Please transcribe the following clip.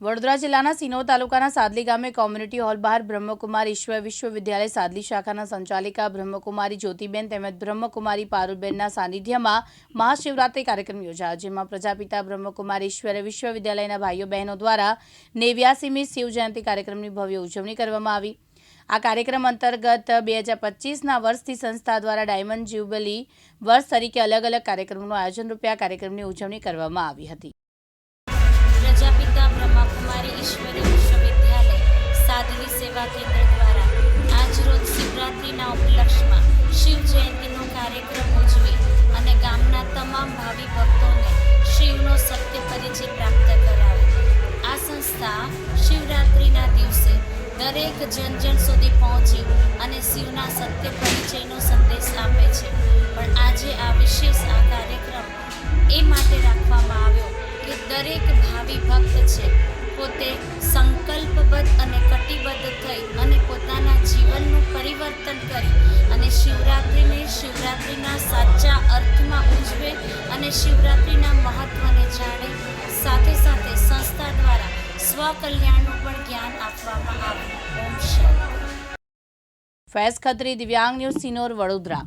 વડોદરા જિલ્લાના સિનોર તાલુકાના સાદલી ગામે કોમ્યુનિટી હોલ બહાર બ્રહ્મકુમારી ઈશ્વર વિશ્વવિદ્યાલય સાદલી શાખાના સંચાલિકા બ્રહ્મકુમારી જ્યોતિબેન તેમજ બ્રહ્મકુમારી પારુલબેનના સાનિધ્યમાં મહાશિવરાત્રી કાર્યક્રમ યોજાયો, જેમાં પ્રજાપિતા બ્રહ્મકુમારી ઈશ્વર વિશ્વવિદ્યાલયના ભાઈઓ બહેનો દ્વારા નેવ્યાસીમી શિવજયંતિ કાર્યક્રમની ભવ્ય ઉજવણી કરવામાં આવી. આ કાર્યક્રમ અંતર્ગત બે હજાર પચીસના વર્ષથી સંસ્થા દ્વારા ડાયમંડ જ્યુબલી વર્ષ તરીકે અલગ અલગ કાર્યક્રમનું આયોજન રૂપે આ કાર્યક્રમની ઉજવણી કરવામાં આવી હતી. સેવા કેન્દ્ર દ્વારા આજરોજ શિવરાત્રિના ઉપલક્ષમાં શિવ જયંતિનો કાર્યક્રમ ઉજવી અને ગામના તમામ ભાવિ ભક્તોને શિવનો સત્ય પરિચય પ્રાપ્ત કરાવે. આ સંસ્થા શિવરાત્રિના દિવસે દરેક જન જન સુધી પહોંચી અને શિવના સત્ય પરિચયનો સંદેશ આપે છે. પણ આજે આ વિશેષ આ કાર્યક્રમ એ માટે રાખવામાં આવ્યો કે દરેક ભાવિ ભક્ત છે પોતે શિવરાત્રિના સાચા અર્થમાં ઉજવે અને શિવરાત્રિના મહત્ત્વને જાણે સાથે સાથે સંસ્થા દ્વારા સ્વકલ્યાણનું પણ જ્ઞાન આપવામાં આવે. ઓમ શાંતિ ખત્રી દિવ્યાંગ ન્યૂઝ સિનોર વડોદરા.